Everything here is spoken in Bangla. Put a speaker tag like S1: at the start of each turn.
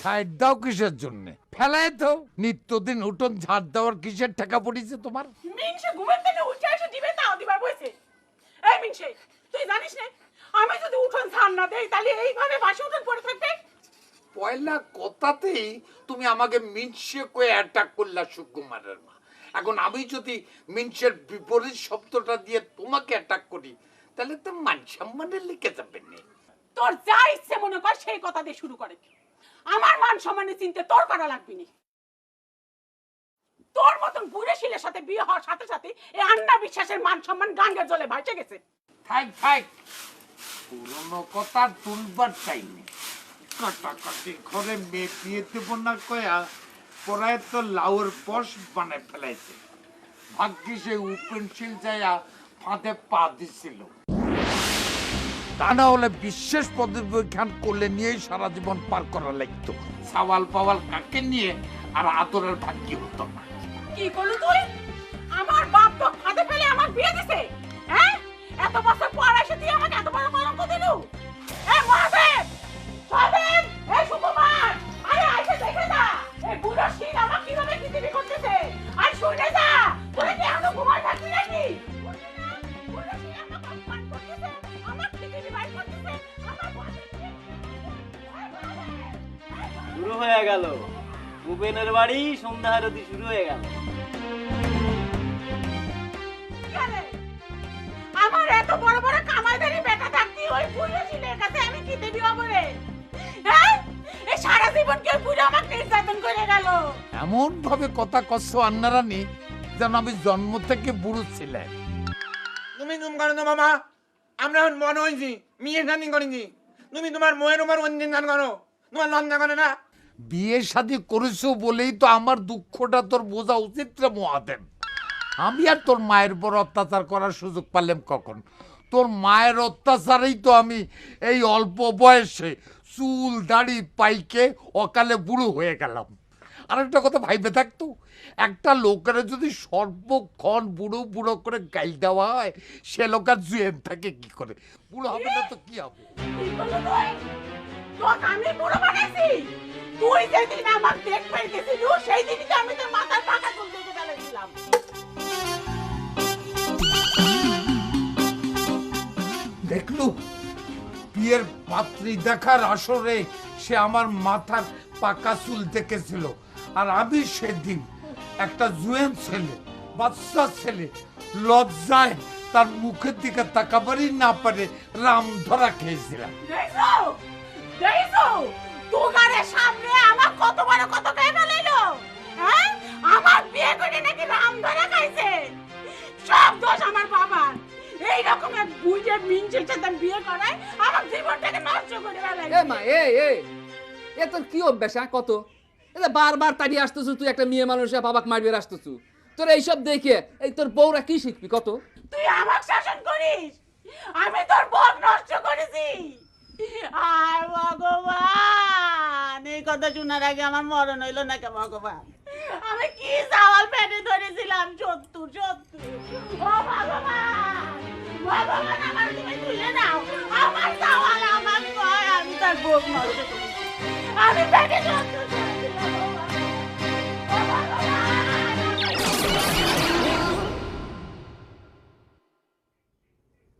S1: সাইড দাও কিসের জন্য? ফেলায় তো নিত্যদিন উঠোন ঝাড় দেওয়ার কিসের টাকা পড়েছে তোমার?
S2: মিনসে ঘুমের থেকে উঠে এসে দিবে তাও দিবার বসে এই মিনসে তুই জানিস না আমি যদি উঠোন ছাড় না দেই তাহলে এইভাবে বাসি উঠোন পড়ে থাকবে?
S1: পয়লা কথাতেই তুমি আমাকে মিনসে কয়ে অ্যাটাক করলা সুকুমারের মা। এখন আমি যদি মিনসের বিপরীত শব্দটা দিয়ে তোমাকে অ্যাটাক করি তাহলে তো মান সম্মানে লিখে যাবে না।
S2: তোর যা ইচ্ছে মনে কর সেই কথা দিয়ে শুরু করে। আমার মান সম্মানে চিনতে তোর করা লাগবে তোর মতন বুড়ে শিলের সাথে বিয়ে হওয়ার সাথে সাথে এই আন্না বিশ্বাসের মান সম্মান গাঙ্গের জলে ভাসে গেছে।
S1: থাক থাক। পুরনো কথা তুলবার চাই নেই। কাটাকাটি ঘরে মেয়ে বিয়ে দেব না কয়া, পরায় তো লাউর পশ বানায় ফেলাইছে। ভাগ্যি সে উপেনশীল যায়া ফাঁদে পা দিছিল। তা না হলে বিশেষ পর্যবেক্ষণ করলে নিয়েই সারা জীবন পার করা লাগতো। সাওয়াল পাওয়াল কাকে নিয়ে আর আদরের ভাগ্য হতো না।
S2: কি করলি তুই? আমার বাপ তো ফাঁদে ফেলে আমার বিয়ে দিছে হ্যাঁ? এত বছর পর এসে তুই আমাকে এত বড় কলঙ্ক দিলু?
S3: শুরু হয়ে গেল। ভূপেনের বাড়ি সন্ধ্যা আরতি শুরু হয়ে গেল।
S2: আমার এত বড় বড় কামাইদারি বেটা থাকতি ওই বুড়ো ছেলের কাছে আমি কি দেবি অবরে হ্যাঁ? এই সারা জীবন কেউ বুড়ো আমাকে নির্যাতন করে গেল।
S1: এমন ভাবে কথা কষ্ট আন্নারানি যেন আমি জন্ম থেকে বুড়ো ছিলেন
S4: তুমি তুমি করো না মামা। আমরা এখন বড় হয়েছি মেয়ের গানি করেছি তুমি তোমার মোয়ের উপর অন্যদিন গান করো। তোমার লজ্জা করে না।
S1: বিয়ে শাদি করেছ বলেই তো আমার দুঃখটা তোর বোঝা উচিত রে মহাদেব। আমি আর তোর মায়ের বড় অত্যাচার করার সুযোগ পারলাম কখন? তোর মায়ের অত্যাচারেই তো আমি এই অল্প বয়সে চুল, দাড়ি, পাইকে অকালে বুড়ো হয়ে গেলাম। আর একটা কথা ভাইবে থাকতো একটা লোকের যদি সর্বক্ষণ বুড়ো বুড়ো করে গাইল দেওয়া হয়, সে লোক আর জুয়েন থাকে কি করে? বুড়ো হবে না তো কি হবে?
S2: তুই যেদিন আমার দেখ পাইতেছিলি সেই দিনই তো আমি তোর মাথার পাকা চুল দেখে ফেলেছিলাম
S1: দেখলু? বিয়ের পাত্রী দেখার আসরে সে আমার মাথার পাকা চুল দেখেছিল আর আমি সেদিন একটা জুয়েন ছেলে বাচ্চা ছেলে লজ্জায় তার মুখের দিকে তাকাবারই না পারে রাম ধরা খেয়েছিলাম
S2: সামনে আমার কত বড় কত হ্যাঁ? আমার বিয়ে করে নাকি রাম ধরা খাইছে? সব দোষ আমার বাবার। এই রকম এক বুঝে সাথে বিয়ে করায় আমার জীবনটাকে নষ্ট করে
S5: এ মা এ এ। এ তোর কি অভ্যাস হ্যাঁ কত? এটা বারবার তাড়িয়ে আসতেছু তুই একটা মেয়ে মানুষ বাবাক মারবে আসতেছু। তোর এইসব দেখে এই তোর বউরা কি শিখবি কত?
S2: তুই আমাকে শাসন করিস? আমি তোর বক নষ্ট করেছি আর ভগবান এই কথা শোনার আগে আমার মরণ হইল না ভগবান? আমি কি চাওয়াল পেটে ধরেছিলাম? সত্তর সত্তর। আমার তুমি তুলে নাও। আমার চাওয়াল, আমার আমি তার নষ্ট আমি পেটে